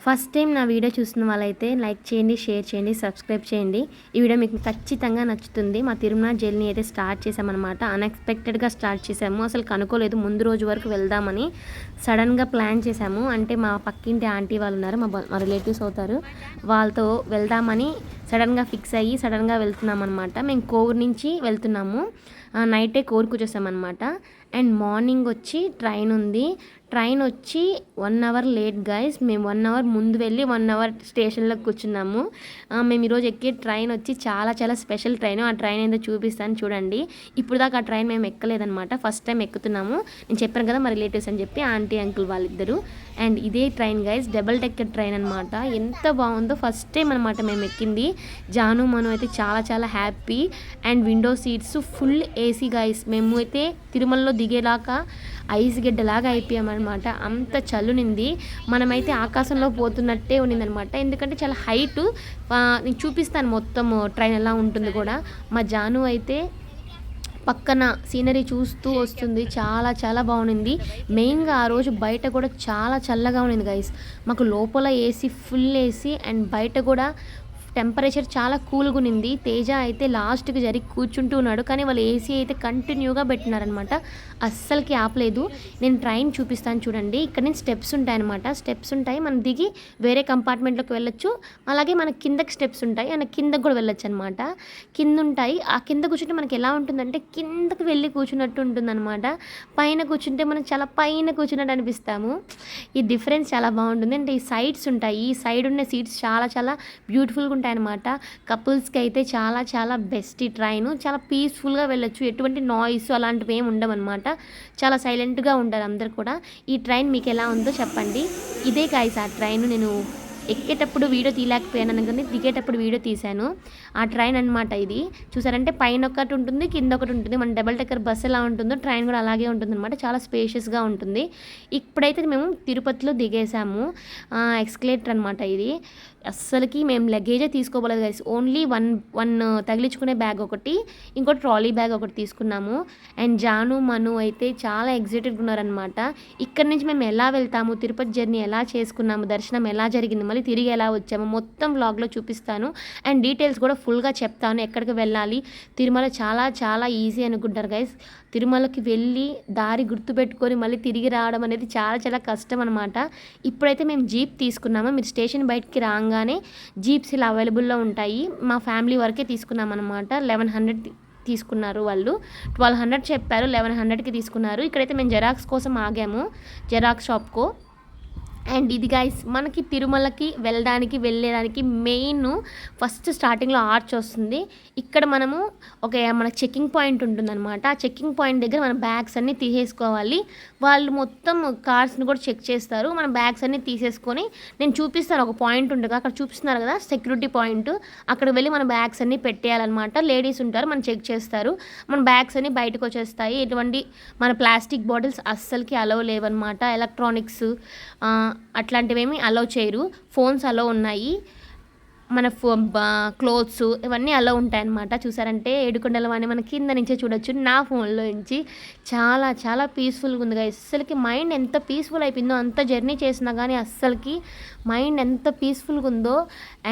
First time నా video చూస్తున్న వాళ్ళైతే లైక్ చేయండి షేర్ చేయండి సబ్స్క్రైబ్ చేయండి. ఈ వీడియో మీకు ఖచ్చితంగా నచ్చుతుంది. మా తిరుమల జర్నీ అయితే స్టార్ట్ చేసామన్నమాట అన్ఎక్స్పెక్టెడ్గా స్టార్ట్ చేసాము అసలు కనుక్కోలేదు ముందు రోజు వరకు వెళ్దామని. సడన్గా ప్లాన్ చేసాము అంటే మా పక్కింటి ఆంటీ వాళ్ళు ఉన్నారు. మా మా రిలేటివ్స్ అవుతారు. వాళ్ళతో వెళ్దామని సడన్గా ఫిక్స్ అయ్యి సడన్గా వెళ్తున్నాం అనమాట మేము కోవూరు నుంచి వెళ్తున్నాము. నైటే కోరుకు వచ్చేసామన్నమాట. అండ్ మార్నింగ్ వచ్చి ట్రైన్ ఉంది. ట్రైన్ వచ్చి వన్ అవర్ లేట్ గైస్ మేము వన్ అవర్ ముందు వెళ్ళి వన్ అవర్ స్టేషన్లో కూర్చున్నాము. మేము ఈరోజు ఎక్కే ట్రైన్ వచ్చి చాలా చాలా స్పెషల్ ట్రైన్. ఆ ట్రైన్ ఏందో చూపిస్తాను చూడండి. ఇప్పుడు దాకా ఆ ట్రైన్ మేము ఎక్కలేదన్నమాట. First time ఎక్కుతున్నాము. నేను చెప్పాను కదా మా రిలేటివ్స్ అని చెప్పి ఆంటీ అంకుల్ వాళ్ళిద్దరు. అండ్ ఇదే train guys double decker train అనమాట ఎంత బాగుందో ఫస్ట్ టైం అనమాట మేము ఎక్కింది. జాను మను అయితే చాలా చాలా happy. And window seats full AC guys మేము అయితే తిరుమలలో దిగేలాగా ఐస్ గడ్డలాగా అయిపోయామన్నమాట. అంత చల్లునింది. మనమైతే ఆకాశంలో పోతున్నట్టే ఉన్నిందనమాట ఎందుకంటే చాలా హైట్ నేను చూపిస్తాను మొత్తం ట్రైన్ ఎలా ఉంటుంది కూడా. మా జాను అయితే పక్కన సీనరీ చూస్తూ వస్తుంది. చాలా చాలా బాగుంది. మెయిన్గా ఆ రోజు బయట కూడా చాలా చల్లగా ఉన్నింది గైస్ మాకు లోపల ఏసీ ఫుల్ ఏసీ అండ్ బయట కూడా టెంపరేచర్ చాలా కూల్గా ఉన్నింది. తేజ అయితే లాస్ట్కి జరిగి కూర్చుంటూ ఉన్నాడు. కానీ వాళ్ళు ఏసీ అయితే కంటిన్యూగా పెట్టినారనమాట అస్సలకి ఆపలేదు. నేను ట్రైన్ చూపిస్తాను చూడండి. ఇక్కడ నుంచి స్టెప్స్ ఉంటాయన్నమాట. స్టెప్స్ ఉంటాయి. మనం దిగి వేరే కంపార్ట్మెంట్లోకి వెళ్ళొచ్చు. అలాగే మన కిందకి స్టెప్స్ ఉంటాయి. మన కిందకి కూడా వెళ్ళొచ్చు అనమాట కింద ఉంటాయి. ఆ కింద కూర్చుంటే మనకి ఎలా ఉంటుందంటే కిందకి వెళ్ళి కూర్చున్నట్టు ఉంటుందన్నమాట. పైన కూర్చుంటే మనం చాలా పైన కూర్చున్నట్టు అనిపిస్తాము. ఈ డిఫరెన్స్ చాలా బాగుంటుంది. అంటే ఈ సైడ్స్ ఉంటాయి. ఈ సైడ్ ఉన్న సీట్స్ చాలా చాలా బ్యూటిఫుల్గా ఉంటాయి. అనమాట కపుల్స్కి అయితే చాలా చాలా బెస్ట్ ఈ ట్రైన్. చాలా పీస్ఫుల్గా వెళ్ళొచ్చు. ఎటువంటి నాయిస్ అలాంటివి ఏమి ఉండవన్నమాట. చాలా సైలెంట్గా ఉంటారు అందరు కూడా. ఈ ట్రైన్ మీకు ఎలా ఉందో చెప్పండి. ఇదే కాయస్ ఆ ట్రైన్ నేను ఎక్కేటప్పుడు వీడియో తీయలేకపోయాను కానీ దిగేటప్పుడు వీడియో తీశాను. ఆ ట్రైన్ అనమాట ఇది. చూసారంటే పైన ఒకటి ఉంటుంది కింద ఒకటి ఉంటుంది. మన డబల్ టెక్కర్ బస్ ఎలా ఉంటుందో ట్రైన్ కూడా అలాగే ఉంటుంది అనమాట చాలా స్పేషియస్గా ఉంటుంది. ఇప్పుడైతే మేము తిరుపతిలో దిగేసాము ఎక్స్కలేటర్ అనమాట ఇది. అస్సలకి మేము లగేజే తీసుకోబోలేదు గైస్ ఓన్లీ వన్ వన్ తగిలించుకునే బ్యాగ్ ఒకటి ఇంకో ట్రాలీ బ్యాగ్ ఒకటి తీసుకున్నాము. అండ్ జాను మను అయితే చాలా ఎగ్జైటెడ్గా ఉన్నారనమాట ఇక్కడ నుంచి మేము ఎలా వెళ్తాము తిరుపతి జర్నీ ఎలా చేసుకున్నాము దర్శనం ఎలా జరిగింది మళ్ళీ తిరిగి ఎలా వచ్చాము మొత్తం వ్లాగ్లో చూపిస్తాను. అండ్ డీటెయిల్స్ కూడా ఫుల్గా చెప్తాను ఎక్కడికి వెళ్ళాలి. తిరుమల చాలా చాలా ఈజీ అనుకుంటారు గైస్ తిరుమలకి వెళ్ళి దారి గుర్తుపెట్టుకొని మళ్ళీ తిరిగి రావడం అనేది చాలా చాలా కష్టం అనమాట ఇప్పుడైతే మేము జీప్ తీసుకున్నాము. మీరు స్టేషన్ బయటికి రాగానే జీప్స్ ఇలా అవైలబుల్లో ఉంటాయి. మా ఫ్యామిలీ వరకే తీసుకున్నాం అనమాట లెవెన్ హండ్రెడ్ తీసుకున్నారు వాళ్ళు. ట్వెల్వ్ హండ్రెడ్ చెప్పారు లెవెన్ హండ్రెడ్కి తీసుకున్నారు. ఇక్కడైతే మేము జెరాక్స్ కోసం ఆగాము. జెరాక్స్ షాప్కు. అండ్ ఇది గైస్ మనకి తిరుమలకి వెళ్ళడానికి వెళ్ళేదానికి మెయిన్ ఫస్ట్ స్టార్టింగ్లో ఆర్చ్ వస్తుంది. ఇక్కడ మనము ఒక మన చెకింగ్ పాయింట్ ఉంటుందన్నమాట. ఆ చెకింగ్ పాయింట్ దగ్గర మన బ్యాగ్స్ అన్నీ తీసేసుకోవాలి. వాళ్ళు మొత్తం కార్స్ని కూడా చెక్ చేస్తారు. మన బ్యాగ్స్ అన్నీ తీసేసుకొని నేను చూపిస్తాను ఒక పాయింట్ ఉంటుంది అక్కడ చూపిస్తున్నారు కదా సెక్యూరిటీ పాయింట్ అక్కడ వెళ్ళి మన బ్యాగ్స్ అన్నీ పెట్టేయాలన్నమాట. లేడీస్ ఉంటారు మనం చెక్ చేస్తారు. మన బ్యాగ్స్ అన్నీ బయటకు వచ్చేస్తాయి. ఎటువంటి మన ప్లాస్టిక్ బాటిల్స్ అస్సలకి అలవ్ లేవన్నమాట. ఎలక్ట్రానిక్స్ అట్లాంటివేమీ అలౌ చేయరు. ఫోన్స్ అలౌ ఉన్నాయి. మన ఫో క్లోత్స్ ఇవన్నీ అలా ఉంటాయన్నమాట. చూసారంటే ఏడుకొండల వాణి మన కింద నుంచే చూడొచ్చు. నా ఫోన్లో నుంచి చాలా చాలా పీస్ఫుల్గా ఉంది కదా అస్సలకి మైండ్ ఎంత పీస్ఫుల్ అయిపోయిందో అంత జర్నీ చేసినా కానీ అస్సలకి మైండ్ ఎంత పీస్ఫుల్గా ఉందో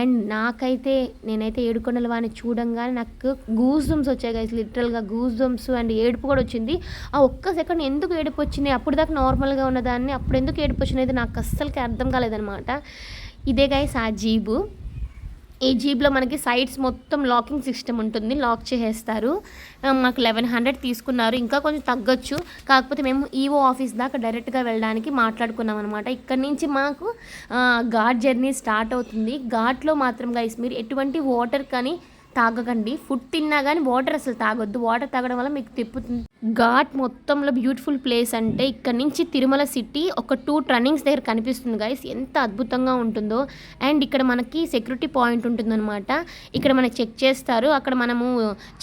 అండ్ నాకైతే నేనైతే ఏడుకొండల వాణి చూడంగానే నాకు గూజ్ జమ్స్ వచ్చాయి గైస్ లిటరల్గా గూజ్ జమ్స్ అండ్ ఏడుపు కూడా వచ్చింది. ఆ ఒక్క సెకండ్ ఎందుకు ఏడుపు వచ్చింది? అప్పుడు దాకా నార్మల్గా ఉన్నదాన్ని అప్పుడు ఎందుకు ఏడుపు వచ్చినది నాకు అస్సలకి అర్థం కాలేదనమాట ఇదే గైస్ ఆ జీబు. ఈ జీప్లో మనకి సైడ్స్ మొత్తం లాకింగ్ సిస్టమ్ ఉంటుంది. లాక్ చేసేస్తారు. మాకు లెవెన్ హండ్రెడ్ తీసుకున్నారు. ఇంకా కొంచెం తగ్గొచ్చు. కాకపోతే మేము ఈవో ఆఫీస్ దాకా డైరెక్ట్గా వెళ్ళడానికి మాట్లాడుకున్నాం అనమాట ఇక్కడ నుంచి మాకు ఘాట్ జర్నీ స్టార్ట్ అవుతుంది. ఘాట్లో మాత్రం గైస్ మీరు ఎటువంటి వాటర్ కానీ తాగకండి. ఫుడ్ తిన్నా కానీ వాటర్ అసలు తాగొద్దు. వాటర్ తాగడం వల్ల మీకు తిప్పుతుంది. ఘాట్ మొత్తంలో బ్యూటిఫుల్ ప్లేస్ అంటే ఇక్కడ నుంచి తిరుమల సిటీ ఒక టూ టర్నింగ్స్ దగ్గర కనిపిస్తుంది గైస్ ఎంత అద్భుతంగా ఉంటుందో. అండ్ ఇక్కడ మనకి సెక్యూరిటీ పాయింట్ ఉంటుందన్నమాట. ఇక్కడ మనకి చెక్ చేస్తారు. అక్కడ మనము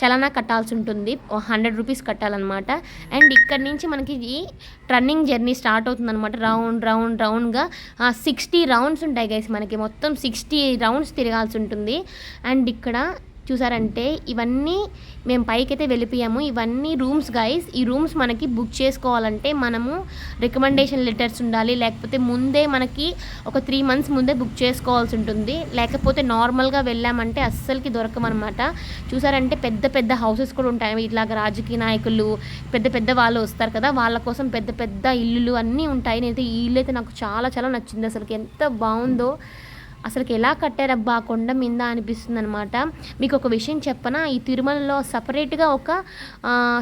చలనా కట్టాల్సి ఉంటుంది. Hundred rupees కట్టాలన్నమాట. అండ్ ఇక్కడ నుంచి మనకి ఈ రన్నింగ్ జర్నీ స్టార్ట్ అవుతుంది అనమాట రౌండ్ రౌండ్ రౌండ్గా సిక్స్టీ రౌండ్స్ ఉంటాయి గైస్ మనకి మొత్తం సిక్స్టీ రౌండ్స్ తిరగాల్సి ఉంటుంది. అండ్ ఇక్కడ చూసారంటే ఇవన్నీ మేము పైకైతే వెళ్ళిపోయాము. ఇవన్నీ రూమ్స్ గైస్ ఈ రూమ్స్ మనకి బుక్ చేసుకోవాలంటే మనము రికమెండేషన్ లెటర్స్ ఉండాలి. లేకపోతే ముందే మనకి ఒక త్రీ మంత్స్ ముందే బుక్ చేసుకోవాల్సి ఉంటుంది. లేకపోతే నార్మల్గా వెళ్ళామంటే అస్సలకి దొరకమన్నమాట. చూసారంటే పెద్ద పెద్ద హౌసెస్ కూడా ఉంటాయి. ఇట్లాగ రాజకీయ నాయకులు పెద్ద పెద్ద వాళ్ళు వస్తారు కదా. వాళ్ళ కోసం పెద్ద పెద్ద ఇల్లులు అన్నీ ఉంటాయి. నేనైతే ఈ ఇల్లు అయితే నాకు చాలా చాలా నచ్చింది అసలుకి. ఎంత బాగుందో. అసలుకి ఎలా కట్టారబ్బా ఆ కొండ మీద అనిపిస్తుంది అనమాట మీకు ఒక విషయం చెప్పనా? ఈ తిరుమలలో సపరేట్గా ఒక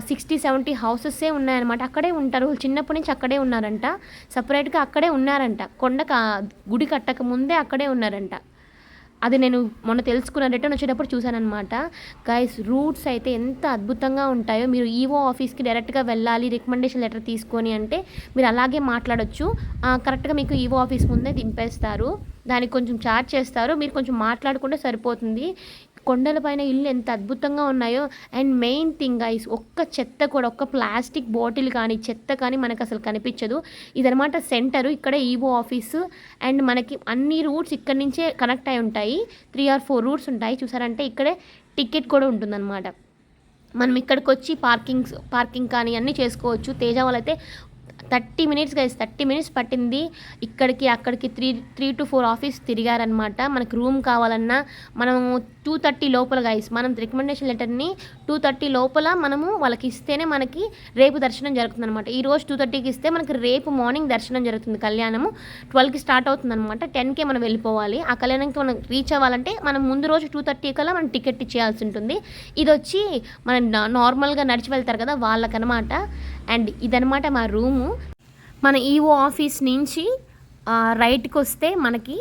సిక్స్టీ సెవెంటీ హౌసెస్సే ఉన్నాయన్నమాట. అక్కడే ఉంటారు. చిన్నప్పటి నుంచి అక్కడే ఉన్నారంట. సపరేట్గా అక్కడే ఉన్నారంట. కొండ గుడి కట్టక ముందే అక్కడే ఉన్నారంట. అది నేను మొన్న తెలుసుకున్న రిటర్న్ వచ్చేటప్పుడు చూశానమాట గైస్ రూట్స్ అయితే ఎంత అద్భుతంగా ఉంటాయో. మీరు ఈవో ఆఫీస్కి డైరెక్ట్గా వెళ్ళాలి రికమెండేషన్ లెటర్ తీసుకొని అంటే మీరు అలాగే మాట్లాడొచ్చు. కరెక్ట్గా మీకు ఈవో ఆఫీస్ ముందే దింపేస్తారు. దానికి కొంచెం ఛార్జ్ చేస్తారు మీరు కొంచెం మాట్లాడుకుంటే సరిపోతుంది. కొండలపైన ఇల్లు ఎంత అద్భుతంగా ఉన్నాయో అండ్ మెయిన్ థింగ్ గైస్ ఒక్క చెత్త కూడా ఒక్క ప్లాస్టిక్ బాటిల్ కానీ చెత్త కానీ మనకు అసలు కనిపించదు. ఇదనమాట సెంటరు ఇక్కడ ఈవో ఆఫీసు అండ్ మనకి అన్ని రూట్స్ ఇక్కడ నుంచే కనెక్ట్ అయి ఉంటాయి. త్రీ ఆర్ ఫోర్ రూట్స్ ఉంటాయి. చూసారంటే ఇక్కడే టికెట్ కూడా ఉంటుందన్నమాట. మనం ఇక్కడికి వచ్చి పార్కింగ్స్ పార్కింగ్ కానీ అన్నీ చేసుకోవచ్చు. తేజ వాళ్ళైతే thirty minutes guys thirty minutes పట్టింది. ఇక్కడికి అక్కడికి three three to four office తిరిగారనమాట మనకు రూమ్ కావాలన్నా మనము టూ థర్టీ లోపల గైస్ మనం రికమెండేషన్ లెటర్ని టూ థర్టీ లోపల మనము వాళ్ళకి ఇస్తేనే మనకి రేపు దర్శనం జరుగుతుంది అనమాట ఈ రోజు టూ థర్టీకి ఇస్తే మనకి రేపు మార్నింగ్ దర్శనం జరుగుతుంది కళ్యాణము. ట్వెల్వ్కి స్టార్ట్ అవుతుంది అనమాట టెన్కే మనం వెళ్ళిపోవాలి. ఆ కళ్యాణంకి మనం రీచ్ అవ్వాలంటే మనం ముందు రోజు టూ థర్టీ కల్లా మనం టికెట్ ఇచ్చేయాల్సి ఉంటుంది. ఇది వచ్చి మనం నార్మల్గా నడిచి వెళ్తారు కదా వాళ్ళకనమాట అండ్ ఇదనమాట మా రూము. మన ఈఓ ఆఫీస్ నుంచి రైట్కి వస్తే మనకి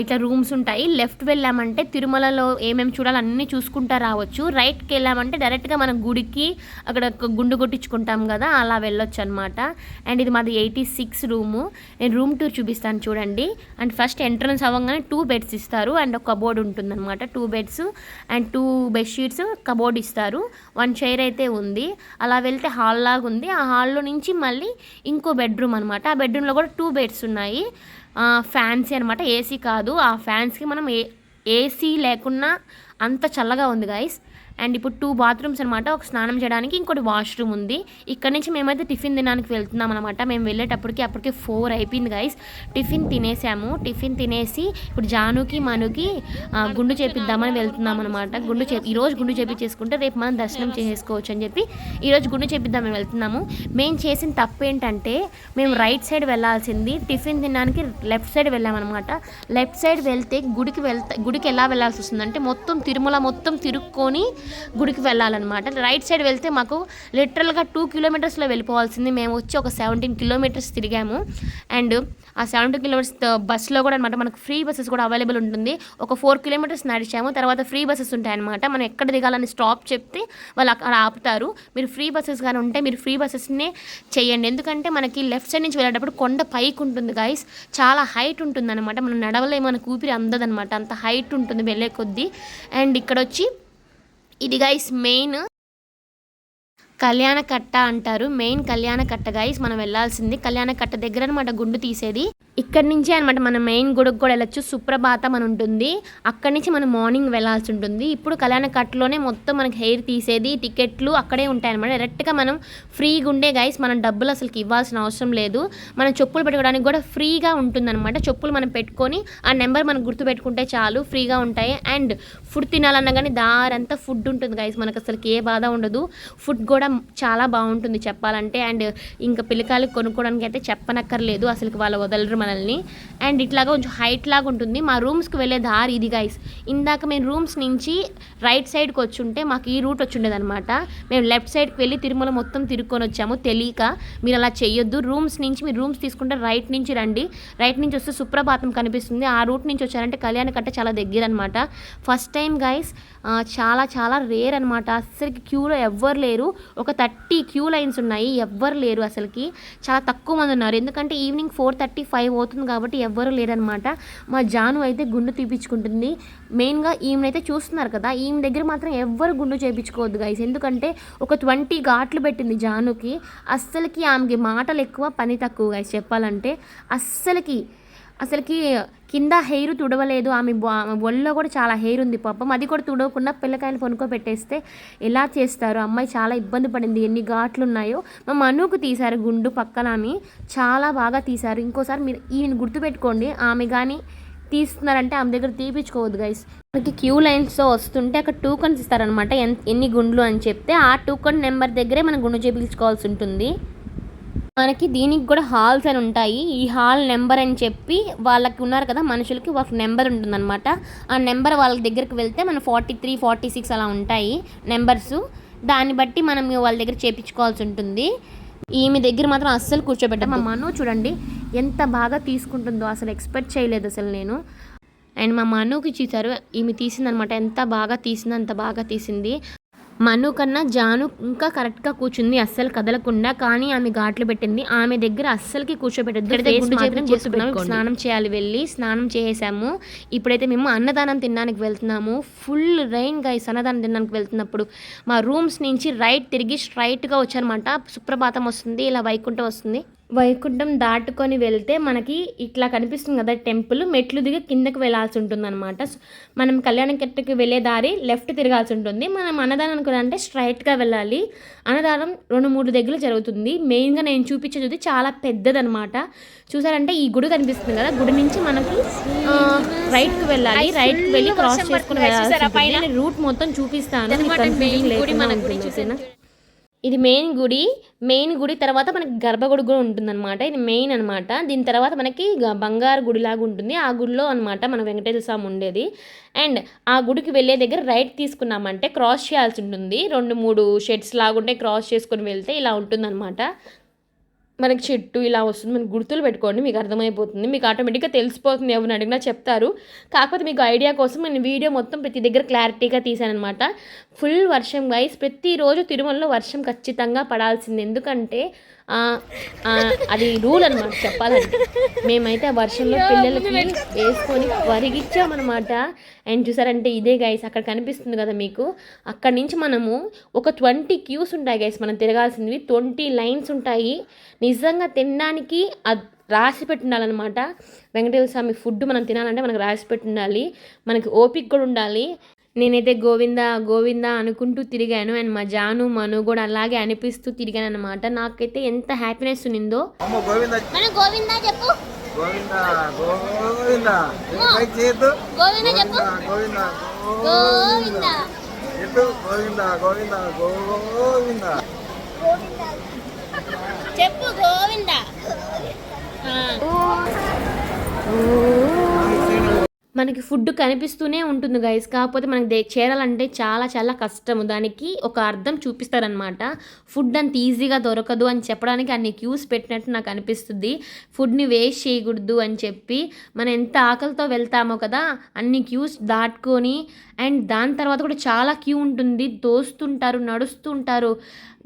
ఇట్లా రూమ్స్ ఉంటాయి. లెఫ్ట్ వెళ్ళామంటే తిరుమలలో ఏమేమి చూడాలి అన్నీ చూసుకుంటా రావచ్చు. రైట్కి వెళ్ళామంటే డైరెక్ట్గా మనం గుడికి అక్కడ గుండు కొట్టించుకుంటాం కదా అలా వెళ్ళొచ్చు అనమాట అండ్ ఇది మాది ఎయిటీ సిక్స్ రూము. నేను రూమ్ టూర్ చూపిస్తాను చూడండి. అండ్ ఫస్ట్ ఎంట్రన్స్ అవ్వగానే టూ బెడ్స్ ఇస్తారు. అండ్ ఒక కబోర్డ్ ఉంటుందన్నమాట. Two beds and two bedsheets cupboard ఇస్తారు. వన్ చైర్ అయితే ఉంది. అలా వెళ్తే హాల్ లాగా ఉంది. ఆ హాల్లో నుంచి మళ్ళీ ఇంకో బెడ్రూమ్ అనమాట ఆ బెడ్రూమ్లో కూడా టూ బెడ్స్ ఉన్నాయి. ఫ్యాన్సీ అనమాట ఏసీ కాదు. ఆ ఫ్యాన్స్కి మనం ఏ ఏసీ లేకున్నా అంత చల్లగా ఉంది గైస్ అండ్ ఇప్పుడు టూ బాత్రూమ్స్ అనమాట ఒక స్నానం చేయడానికి ఇంకోటి వాష్రూమ్ ఉంది. ఇక్కడ నుంచి మేమైతే టిఫిన్ తినడానికి వెళ్తున్నాం అనమాట మేము వెళ్ళేటప్పటికి అప్పటికే ఫోర్ అయిపోయింది గైస్ టిఫిన్ తినేసాము. టిఫిన్ తినేసి ఇప్పుడు జానుకి మనుకి గుండు చేపిద్దామని వెళ్తున్నాం అనమాట గుండు చే ఈరోజు గుండు చేపించేసుకుంటే రేపు మనం దర్శనం చేసుకోవచ్చు అని చెప్పి ఈరోజు గుండు చేపిద్దామని వెళ్తున్నాము. మేము చేసిన తప్పు ఏంటంటే మేము రైట్ సైడ్ వెళ్ళాల్సింది టిఫిన్ తినడానికి లెఫ్ట్ సైడ్ వెళ్ళామన్నమాట లెఫ్ట్ సైడ్ వెళ్తే గుడికి వెళ్తే గుడికి ఎలా వెళ్ళాల్సి వస్తుందంటే మొత్తం తిరుమల మొత్తం తిరుక్కొని గుడికి వెళ్ళాలన్నమాట. రైట్ సైడ్ వెళ్తే మాకు లిటరల్గా టూ కిలోమీటర్స్లో వెళ్ళిపోవాల్సింది. మేము వచ్చి ఒక సెవెంటీన్ కిలోమీటర్స్ తిరిగాము. అండ్ ఆ సెవెంటీ కిలోమీటర్స్ బస్సులో కూడా అనమాట మనకు ఫ్రీ బస్సెస్ కూడా అవైలబుల్ ఉంటుంది. ఒక ఫోర్ కిలోమీటర్స్ నడిచాము. తర్వాత ఫ్రీ బస్సెస్ ఉంటాయన్నమాట. మనం ఎక్కడ దిగాలని స్టాప్ చెప్తే వాళ్ళు అక్కడ ఆపుతారు. మీరు ఫ్రీ బస్సెస్ కానీ ఉంటే మీరు ఫ్రీ బస్సెస్నే చేయండి. ఎందుకంటే మనకి లెఫ్ట్ సైడ్ నుంచి వెళ్ళేటప్పుడు కొండ పైకి ఉంటుంది గైస్ చాలా హైట్ ఉంటుంది అనమాట మనం నడవలేమని మనకు ఊపిరి అందదనమాట అంత హైట్ ఉంటుంది వెళ్ళే కొద్దీ. అండ్ ఇక్కడ వచ్చి ఇది గైస్ మెయిన్ కళ్యాణ కట్ట అంటారు. మెయిన్ కళ్యాణ కట్ట గైస్ మనం వెళ్ళాల్సింది. కళ్యాణ కట్ట దగ్గర అనమాట గుండు తీసేది. ఇక్కడి నుంచే అనమాట మన మెయిన్ గుడికి కూడా వెళ్ళచ్చు. సుప్రభాతం అని ఉంటుంది. అక్కడి నుంచి మనం మార్నింగ్ వెళ్ళాల్సి ఉంటుంది. ఇప్పుడు కళ్యాణకట్లోనే మొత్తం మనకి హెయిర్ తీసేది టికెట్లు అక్కడే ఉంటాయన్నమాట. డైరెక్ట్గా మనం ఫ్రీగా ఉండే గైస్ మనం డబ్బులు అసలుకి ఇవ్వాల్సిన అవసరం లేదు. మనం చెప్పులు పెట్టుకోవడానికి కూడా ఫ్రీగా ఉంటుందన్నమాట. చెప్పులు మనం పెట్టుకొని ఆ నెంబర్ మనం గుర్తు పెట్టుకుంటే చాలు ఫ్రీగా ఉంటాయి. అండ్ ఫుడ్ తినాలన్నా కానీ దారంతా ఫుడ్ ఉంటుంది గైస్. మనకు అసలుకి ఏ బాధ ఉండదు. ఫుడ్ కూడా చాలా బాగుంటుంది చెప్పాలంటే. అండ్ ఇంకా పిల్లకాయలు కొనుక్కోవడానికి అయితే చెప్పనక్కర్లేదు. అసలుకి వాళ్ళు వదలరు. మనల్ని. అండ్ ఇట్లాగా కొంచెం హైట్ లాగా ఉంటుంది. మా రూమ్స్కి వెళ్ళే దారి ఇది గైస్ ఇందాక మేము రూమ్స్ నుంచి రైట్ సైడ్కి వచ్చి ఉంటే మాకు ఈ రూట్ వచ్చిండేదనమాట మేము లెఫ్ట్ సైడ్కి వెళ్ళి తిరుమల మొత్తం తిరుక్కొని వచ్చాము. తెలియక మీరు అలా చేయొద్దు రూమ్స్ నుంచి మీరు రూమ్స్ తీసుకుంటే రైట్ నుంచి రండి. రైట్ నుంచి వస్తే సుప్రభాతం కనిపిస్తుంది. ఆ రూట్ నుంచి వచ్చారంటే కళ్యాణ కట్ట చాలా దగ్గర అనమాట ఫస్ట్ టైం గైస్ చాలా చాలా రేర్ అనమాట అసలుకి క్యూలో ఎవ్వరు లేరు. ఒక థర్టీ క్యూ లైన్స్ ఉన్నాయి. ఎవ్వరు లేరు అసలుకి. చాలా తక్కువ మంది ఉన్నారు. ఎందుకంటే ఈవినింగ్ ఫోర్ థర్టీ ఫైవ్ పోతుంది కాబట్టి ఎవ్వరు లేరనమాట మా జాను అయితే గుండు తీపించుకుంటుంది మెయిన్గా ఈమెనైతే చూస్తున్నారు కదా ఈమె దగ్గర మాత్రం ఎవ్వరు గుండు చేయించుకోవద్దు గైస్ ఎందుకంటే ఒక ట్వంటీ ఘాట్లు పెట్టింది జానుకి. అస్సలకి ఆమెకి మాటలు ఎక్కువ పని తక్కువ గైస్ చెప్పాలంటే. అస్సలకి అసలుకి కింద హెయిర్ తుడవలేదు. ఆమె ఒళ్ళో కూడా చాలా హెయిర్ ఉంది పాపం. అది కూడా తుడవకుండా పిల్లకాయలు కొనుక్కో పెట్టేస్తే ఎలా చేస్తారు? అమ్మాయి చాలా ఇబ్బంది పడింది. ఎన్ని ఘాట్లు ఉన్నాయో మా మనుకు తీశారు గుండు పక్కన ఆమె. చాలా బాగా తీశారు. ఇంకోసారి మీరు ఈయన గుర్తుపెట్టుకోండి. ఆమె కానీ తీస్తున్నారంటే ఆమె దగ్గర తీపించుకోవద్దు గైస్ మనకి క్యూ లైన్స్తో వస్తుంటే అక్కడ టూకన్స్ ఇస్తారనమాట ఎన్ని గుండ్లు అని చెప్తే ఆ టూకన్ నెంబర్ దగ్గరే మనం గుండు చేపించుకోవాల్సి ఉంటుంది. మనకి దీనికి కూడా హాల్స్ అని ఉంటాయి. ఈ హాల్ నెంబర్ అని చెప్పి వాళ్ళకి ఉన్నారు కదా మనుషులకి వాళ్ళకి నెంబర్ ఉంటుందన్నమాట. ఆ నెంబర్ వాళ్ళ దగ్గరికి వెళ్తే మన ఫార్టీ త్రీ ఫార్టీ సిక్స్ అలా ఉంటాయి నెంబర్స్. దాన్ని బట్టి మనం వాళ్ళ దగ్గర చేపించుకోవాల్సి ఉంటుంది. ఈమె దగ్గర మాత్రం అస్సలు కూర్చోబెట్టాం మా మను చూడండి. ఎంత బాగా తీసుకుంటుందో అసలు ఎక్స్పెక్ట్ చేయలేదు అసలు నేను. అండ్ మా మనుకి చూసారు ఈమె తీసిందనమాట ఎంత బాగా తీసిందో అంత బాగా తీసింది. మను కన్నా జాను ఇంకా కరెక్ట్గా కూర్చుంది అస్సలు కదలకుండా. కానీ ఆమె ఘాట్లు పెట్టింది. ఆమె దగ్గర అస్సలకి కూర్చోబెట్టద్దు. స్నానం చేయాలి వెళ్ళి స్నానం చేసాము ఇప్పుడైతే మేము అన్నదానం తినడానికి వెళ్తున్నాము. ఫుల్ రైన్ గైస్ అన్నదానం తినడానికి వెళ్తున్నప్పుడు మా రూమ్స్ నుంచి రైట్ తిరిగి స్ట్రైట్గా వచ్చారనమాట సుప్రభాతం వస్తుంది ఇలా వైకుంఠం వస్తుంది. వైకుంఠం దాటుకొని వెళ్తే మనకి ఇట్లా కనిపిస్తుంది కదా టెంపుల్ మెట్లు దిగి కిందకి వెళ్ళాల్సి ఉంటుంది అనమాట మనం కళ్యాణకట్టకి వెళ్ళే దారి లెఫ్ట్ తిరగాల్సి ఉంటుంది. మనం అన్నదానం కూడా అంటే స్ట్రైట్గా వెళ్ళాలి. అన్నదానం రెండు మూడు దగ్గర జరుగుతుంది. మెయిన్గా నేను చూపించేది చాలా పెద్దదనమాట చూసారంటే ఈ గుడి కనిపిస్తుంది కదా గుడి నుంచి మనకి రైట్కి వెళ్ళాలి. రైట్కి వెళ్ళి క్రాస్ చేసుకుని. నేను రూట్ మొత్తం చూపిస్తాను. ఇది మెయిన్ గుడి. మెయిన్ గుడి తర్వాత మనకి గర్భగుడి కూడా ఉంటుందన్నమాట. ఇది మెయిన్ అనమాట దీని తర్వాత మనకి బంగారు గుడిలాగా ఉంటుంది. ఆ గుడిలో అనమాట మన వెంకటేశ్వర స్వామి ఉండేది. అండ్ ఆ గుడికి వెళ్ళే దగ్గర రైట్ తీసుకున్నామంటే క్రాస్ చేయాల్సి ఉంటుంది. రెండు మూడు షెడ్స్ లాగుంటే క్రాస్ చేసుకొని వెళ్తే ఇలా ఉంటుందన్నమాట. మనకి చెట్టు ఇలా వస్తుంది. మనకి గుర్తులు పెట్టుకోండి. మీకు అర్థమైపోతుంది. మీకు ఆటోమేటిక్గా తెలిసిపోతుంది ఎవరిని అడిగినా చెప్తారు. కాకపోతే మీకు ఐడియా కోసం నేను వీడియో మొత్తం ప్రతి దగ్గర క్లారిటీగా తీసానమాట ఫుల్ వర్షం గైస్ ప్రతిరోజు తిరుమలలో వర్షం ఖచ్చితంగా పడాల్సింది. ఎందుకంటే అది రూల్ అనమాట చెప్పాలంటే. మేమైతే ఆ వర్షంలో పిల్లలకి వేసుకొని వరిగిచ్చామన్నమాట. అండ్ చూసారంటే ఇదే గైస్ అక్కడ కనిపిస్తుంది కదా మీకు. అక్కడ నుంచి మనము ఒక ట్వంటీ క్యూస్ ఉంటాయి గైస్ మనం తిరగాల్సినవి ట్వంటీ లైన్స్ ఉంటాయి. నిజంగా తినడానికి అది రాసి పెట్టి ఉండాలన్నమాట వెంకటేశ్వర స్వామి ఫుడ్ మనం తినాలంటే మనకు రాసి పెట్టి ఉండాలి మనకి ఓపిక కూడా ఉండాలి. నేనైతే గోవింద గోవింద అనుకుంటూ తిరిగాను. అండ్ మా జాను మను కూడా అలాగే అనిపిస్తూ తిరిగాను అనమాట నాకైతే ఎంత హ్యాపీనెస్ ఉన్నిందో అమ్మ గోవింద. మనం గోవింద చెప్పు. గోవింద గోవింద. పైకి చేయొద్దు. గోవింద చెప్పు. గోవింద గోవింద ఎటు గోవింద గోవింద గోవింద. చెప్పు గోవింద. మనకి ఫుడ్ కనిపిస్తూనే ఉంటుంది గైస్ కాకపోతే మనకి దే- చేరాలంటే చాలా చాలా కష్టము. దానికి ఒక అర్థం చూపిస్తారనమాట ఫుడ్ అంత ఈజీగా దొరకదు అని చెప్పడానికి అన్ని క్యూస్ పెట్టినట్టు నాకు అనిపిస్తుంది. ఫుడ్ని వేస్ట్ చేయకూడదు అని చెప్పి మనం ఎంత ఆకలితో వెళ్తామో కదా అన్ని క్యూస్ దాటుకొని అండ్ దాని తర్వాత కూడా చాలా క్యూ ఉంటుంది. దోస్తుంటారు నడుస్తుంటారు.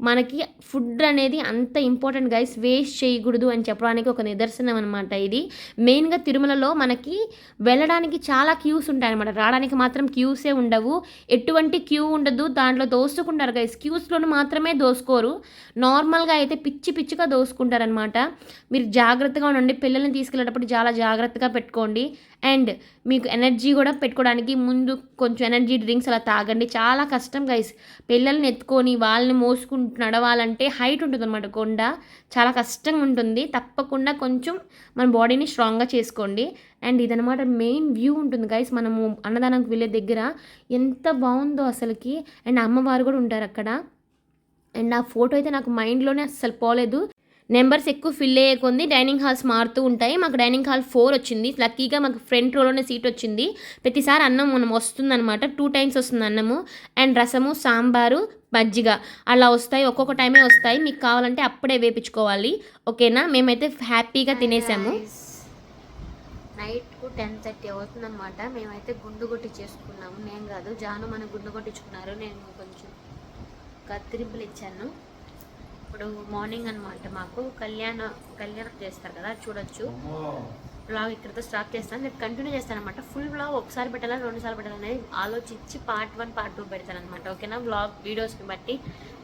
మనకి ఫుడ్ అనేది అంత ఇంపార్టెంట్ గైస్ వేస్ట్ చేయకూడదు అని చెప్పడానికి ఒక నిదర్శనం అనమాట ఇది. మెయిన్గా తిరుమలలో మనకి వెళ్ళడానికి చాలా క్యూస్ ఉంటాయి అనమాట రావడానికి మాత్రం క్యూసే ఉండవు. ఎటువంటి క్యూ ఉండదు. దాంట్లో దోసుకుంటారు గైస్ క్యూస్లోను మాత్రమే దోసుకోరు. నార్మల్గా అయితే పిచ్చి పిచ్చిగా దోసుకుంటారనమాట మీరు జాగ్రత్తగా ఉండండి. పిల్లల్ని తీసుకెళ్ళేటప్పుడు చాలా జాగ్రత్తగా పెట్టుకోండి. అండ్ మీకు ఎనర్జీ కూడా పెట్టుకోవడానికి ముందు కొంచెం ఎనర్జీ డ్రింక్స్ అలా తాగండి. చాలా కష్టం గైస్ పిల్లల్ని ఎత్తుకొని వాళ్ళని మోసుకుంటూ నడవాలంటే హైట్ ఉంటుంది అనమాట కొండ. చాలా కష్టంగా ఉంటుంది. తప్పకుండా కొంచెం మన బాడీని స్ట్రాంగ్గా చేసుకోండి. అండ్ ఇదనమాట మెయిన్ వ్యూ ఉంటుంది గైస్ మనము అన్నదానంకి వెళ్ళే దగ్గర ఎంత బాగుందో అసలుకి. అండ్ అమ్మవారు కూడా ఉంటారు అక్కడ. అండ్ ఆ ఫోటో అయితే నాకు మైండ్లోనే అస్సలు పోలేదు. నెంబర్స్ ఎక్కువ ఫిల్ అయ్యే కొంది డైనింగ్ హాల్స్ మారుతూ ఉంటాయి. మాకు డైనింగ్ హాల్ ఫోర్ వచ్చింది. లక్కీగా మాకు ఫ్రంట్ రోలోనే సీట్ వచ్చింది. ప్రతిసారి అన్నం మనం వస్తుందన్నమాట. టూ టైమ్స్ వస్తుంది అన్నము అండ్ రసము సాంబారు మజ్జిగ అలా వస్తాయి. ఒక్కొక్క టైమే వస్తాయి. మీకు కావాలంటే అప్పుడే వేపించుకోవాలి. ఓకేనా? మేమైతే హ్యాపీగా తినేసాము. నైట్కు టెన్ థర్టీ అవుతుందన్నమాట. మేమైతే గుండు కొట్టించేసుకున్నాము. నేను కాదు జాను మన గుండు కొట్టించుకున్నారు. నేను కొంచెం కత్తిరింపులు ఇచ్చాను. ఇప్పుడు మార్నింగ్ అన్నమాట మాకు కళ్యాణ కళ్యాణం చేస్తారు కదా చూడొచ్చు. బ్లాగ్ ఇక్కడితో స్టాప్ చేస్తాను. నేను కంటిన్యూ చేస్తాను అనమాట ఫుల్ బ్లాగ్ ఒకసారి పెట్టాలా రెండు సార్లు పెట్టాలనేది ఆలోచించి పార్ట్ వన్ పార్ట్ టూ పెడతాను అనమాట ఓకేనా బ్లాగ్ వీడియోస్ని బట్టి.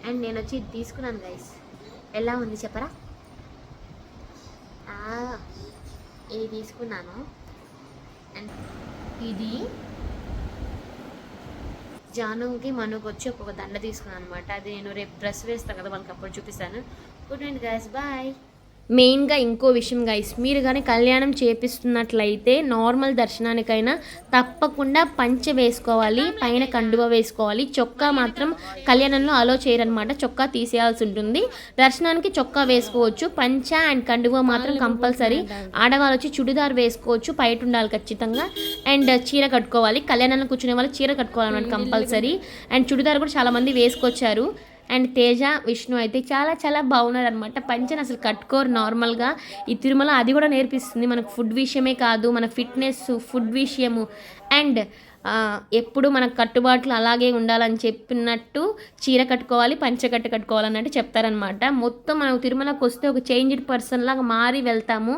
అండ్ నేను వచ్చి ఇది తీసుకున్నాను గైస్ ఎలా ఉంది చెప్పరా? ఇది తీసుకున్నాను. అండ్ ఇది జానుకి మనకు వచ్చి ఒక దండ తీసుకున్నాను అనమాట అది నేను రేపు డ్రెస్ వేస్తాను కదా వాళ్ళకి అప్పుడు చూపిస్తాను. గుడ్ నైట్ గాయస్ బాయ్ మెయిన్గా ఇంకో విషయం గైస్ మీరు కానీ కళ్యాణం చేపిస్తున్నట్లయితే నార్మల్ దర్శనానికైనా తప్పకుండా పంచె వేసుకోవాలి పైన కండువ వేసుకోవాలి. చొక్కా మాత్రం కళ్యాణంలో అలో చేయరనమాట చొక్కా తీసేయాల్సి ఉంటుంది. దర్శనానికి చొక్కా వేసుకోవచ్చు. పంచ అండ్ కండువ మాత్రం కంపల్సరీ. ఆడవాళ్ళు వచ్చి చుడిదార్ వేసుకోవచ్చు బయట ఉండాలి ఖచ్చితంగా. అండ్ చీర కట్టుకోవాలి. కళ్యాణంలో కూర్చునే వాళ్ళు చీర కట్టుకోవాలన్నమాట కంపల్సరీ. అండ్ చుడిదార్ కూడా చాలా మంది వేసుకొచ్చారు. అండ్ తేజ విష్ణు అయితే చాలా చాలా బాగున్నారు అనమాట పంచని అసలు కట్టుకోరు నార్మల్గా. ఈ తిరుమల అది కూడా నేర్పిస్తుంది. మనకు ఫుడ్ విషయమే కాదు మన ఫిట్నెస్ ఫుడ్ విషయము. అండ్ ఎప్పుడు మన కట్టుబాట్లు అలాగే ఉండాలని చెప్పినట్టు చీర కట్టుకోవాలి పంచకట్టు కట్టుకోవాలన్నట్టు చెప్తారనమాట మొత్తం మనం తిరుమలకు వస్తే ఒక చేంజ్డ్ పర్సన్ లాగా మారి వెళ్తాము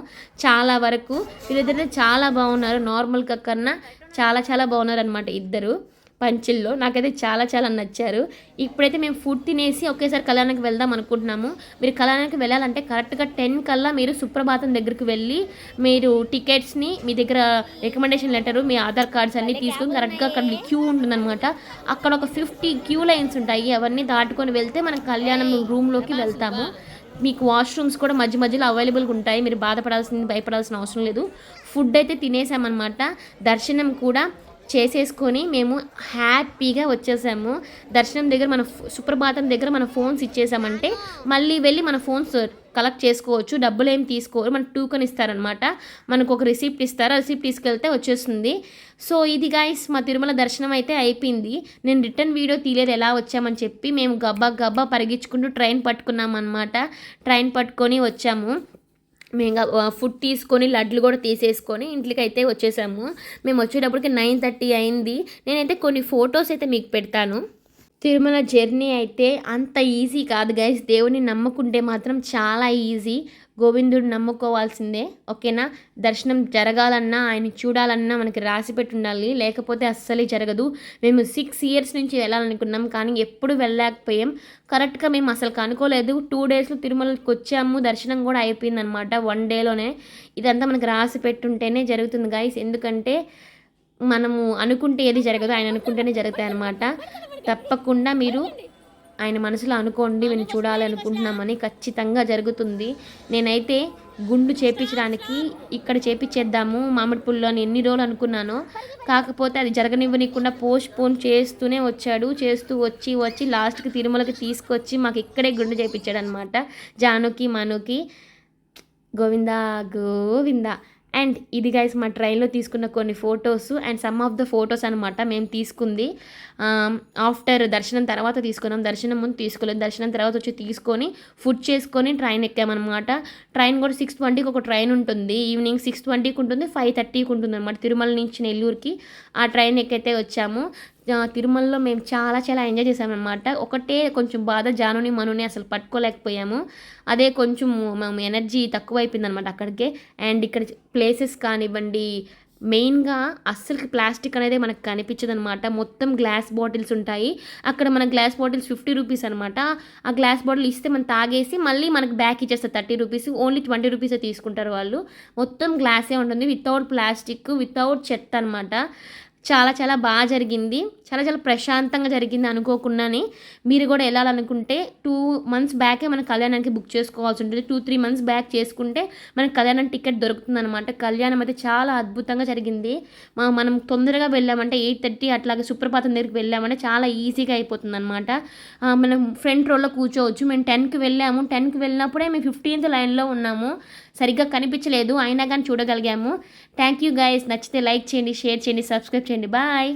చాలా వరకు. వీళ్ళిద్దరైతే చాలా బాగున్నారు. నార్మల్గా కన్నా చాలా చాలా బాగున్నారు అనమాట ఇద్దరు. పంచిల్లో నాకైతే చాలా చాలా నచ్చారు. ఇప్పుడైతే మేము ఫుడ్ తినేసి ఒకేసారి కళ్యాణానికి వెళ్దాం అనుకుంటున్నాము. మీరు కళ్యాణానికి వెళ్ళాలంటే కరెక్ట్గా టెన్ కల్లా మీరు సుప్రభాతం దగ్గరికి వెళ్ళి మీరు టికెట్స్ని మీ దగ్గర రికమెండేషన్ లెటరు మీ ఆధార్ కార్డ్స్ అన్నీ తీసుకొని కరెక్ట్గా అక్కడ క్యూ ఉంటుందన్నమాట. అక్కడ ఒక ఫిఫ్టీ క్యూ లైన్స్ ఉంటాయి. అవన్నీ దాటుకొని వెళ్తే మనం కళ్యాణం రూమ్లోకి వెళ్తాము. మీకు వాష్రూమ్స్ కూడా మధ్య మధ్యలో అవైలబుల్గా ఉంటాయి. మీరు బాధపడాల్సింది భయపడాల్సిన అవసరం లేదు. ఫుడ్ అయితే తినేసామన్నమాట. దర్శనం కూడా చేసేసుకొని మేము హ్యాపీగా వచ్చేసాము. దర్శనం దగ్గర మన సుప్రభాతం దగ్గర మన ఫోన్స్ ఇచ్చేసామంటే మళ్ళీ వెళ్ళి మన ఫోన్స్ కలెక్ట్ చేసుకోవచ్చు. డబ్బులు ఏం తీసుకోరు. మనకు టూకన్ ఇస్తారనమాట మనకు ఒక రిసిప్ట్ ఇస్తారు. ఆ రిసిప్ట్ తీసుకెళ్తే వచ్చేస్తుంది. సో ఇది గాయస్ మా తిరుమల దర్శనం అయితే అయిపోయింది. నేను రిటర్న్ వీడియో తీయలేదు. ఎలా వచ్చామని చెప్పి మేము గబ్బా గబ్బా పరిగించుకుంటూ ట్రైన్ పట్టుకున్నాం అనమాట ట్రైన్ పట్టుకొని వచ్చాము. మేము ఫుడ్ తీసుకొని లడ్లు కూడా తీసేసుకొని ఇంట్లోకి అయితే వచ్చేసాము. మేము వచ్చేటప్పటికి నైన్ థర్టీ అయింది. నేనైతే కొన్ని ఫొటోస్ అయితే మీకు పెడతాను. తిరుమల జర్నీ అయితే అంత ఈజీ కాదు గైస్ దేవుని నమ్ముకుంటే మాత్రం చాలా ఈజీ. గోవిందుడు నమ్ముకోవాల్సిందే ఓకేనా? దర్శనం జరగాలన్నా ఆయన చూడాలన్నా మనకి రాసి పెట్టి ఉండాలి. లేకపోతే అస్సలే జరగదు. మేము సిక్స్ ఇయర్స్ నుంచి వెళ్ళాలనుకున్నాం కానీ ఎప్పుడు వెళ్ళలేకపోయాం. కరెక్ట్గా మేము అసలు అనుకోలేదు టూ డేస్లో తిరుమలకి వచ్చాము. దర్శనం కూడా అయిపోయింది అనమాట వన్ డేలోనే ఇదంతా మనకి రాసి పెట్టుంటేనే జరుగుతుంది గాయస్ ఎందుకంటే మనము అనుకుంటే ఏది జరగదు ఆయన అనుకుంటేనే జరుగుతాయి అనమాట తప్పకుండా మీరు ఆయన మనసులో అనుకోండి మేము చూడాలి అనుకుంటున్నామని ఖచ్చితంగా జరుగుతుంది. నేనైతే గుండు చేపించడానికి ఇక్కడ చేపించేద్దాము మామిడి అని ఎన్ని రోజులు అనుకున్నానో. కాకపోతే అది జరగనివ్వనికుండా పోస్ట్ పోన్ చేస్తూనే వచ్చాడు. చేస్తూ వచ్చి వచ్చి లాస్ట్కి తిరుమలకి తీసుకొచ్చి మాకు ఇక్కడే గుండు చేపించాడు అనమాట జానుకి మనుకి. గోవిందా గోవిందా. అండ్ ఇది గైస్ మా ట్రైన్లో తీసుకున్న కొన్ని photos and some of the photos అనమాట మేము తీసుకుంది. ఆఫ్టర్ దర్శనం తర్వాత తీసుకున్నాం. దర్శనం ముందు తీసుకోలేదు. దర్శనం తర్వాత వచ్చి తీసుకొని ఫుడ్ చేసుకొని ట్రైన్ ఎక్కామన్నమాట. ట్రైన్ కూడా సిక్స్ ట్వంటీకి ఒక ట్రైన్ ఉంటుంది. ఈవినింగ్ సిక్స్ ట్వంటీకి ఉంటుంది. ఫైవ్ థర్టీకి ఉంటుంది అనమాట తిరుమల నుంచి నెల్లూరుకి ఆ ట్రైన్ ఎక్కైతే వచ్చాము తిరుమలలో మేము చాలా చాలా ఎంజాయ్ చేసామన్నమాట. ఒకటే కొంచెం బాధ జానుని మనుని అసలు పట్టుకోలేకపోయాము. అదే కొంచెం మేము ఎనర్జీ తక్కువైపోయింది అనమాట అక్కడికే. అండ్ ఇక్కడ ప్లేసెస్ కానివ్వండి మెయిన్గా అస్సలు ప్లాస్టిక్ అనేది మనకు కనిపించదు అనమాట మొత్తం గ్లాస్ బాటిల్స్ ఉంటాయి. అక్కడ మన గ్లాస్ బాటిల్స్ ఫిఫ్టీ రూపీస్ అనమాట ఆ గ్లాస్ బాటిల్ ఇస్తే మనం తాగేసి మళ్ళీ మనకు బ్యాక్ ఇచ్చేస్తారు thirty rupees. Only twenty rupees తీసుకుంటారు వాళ్ళు. మొత్తం గ్లాసే ఉంటుంది. వితౌట్ ప్లాస్టిక్ వితౌట్ చెత్త అనమాట చాలా చాలా బాగా జరిగింది. చాలా చాలా ప్రశాంతంగా జరిగింది అనుకోకుండానే. మీరు కూడా వెళ్ళాలనుకుంటే టూ మంత్స్ బ్యాకే మన కళ్యాణానికి బుక్ చేసుకోవాల్సి ఉంటుంది. టూ త్రీ మంత్స్ బ్యాక్ చేసుకుంటే మనకి కళ్యాణం టికెట్ దొరుకుతుంది అనమాట కళ్యాణం అయితే చాలా అద్భుతంగా జరిగింది. మనం తొందరగా వెళ్ళామంటే ఎయిట్ థర్టీ అట్లాగే సుప్రభాతం దగ్గరికి వెళ్ళామంటే చాలా ఈజీగా అయిపోతుంది అనమాట మనం ఫ్రంట్ రోలో కూర్చోవచ్చు. మేము టెన్కి వెళ్ళాము. టెన్కి వెళ్ళినప్పుడే మేము ఫిఫ్టీన్త్ లైన్లో ఉన్నాము. సరిగ్గా కనిపించలేదు అయినా కానీ చూడగలిగాము. థ్యాంక్ యూ గైస్ నచ్చితే లైక్ చేయండి షేర్ చేయండి సబ్స్క్రైబ్ చేయండి. బాయ్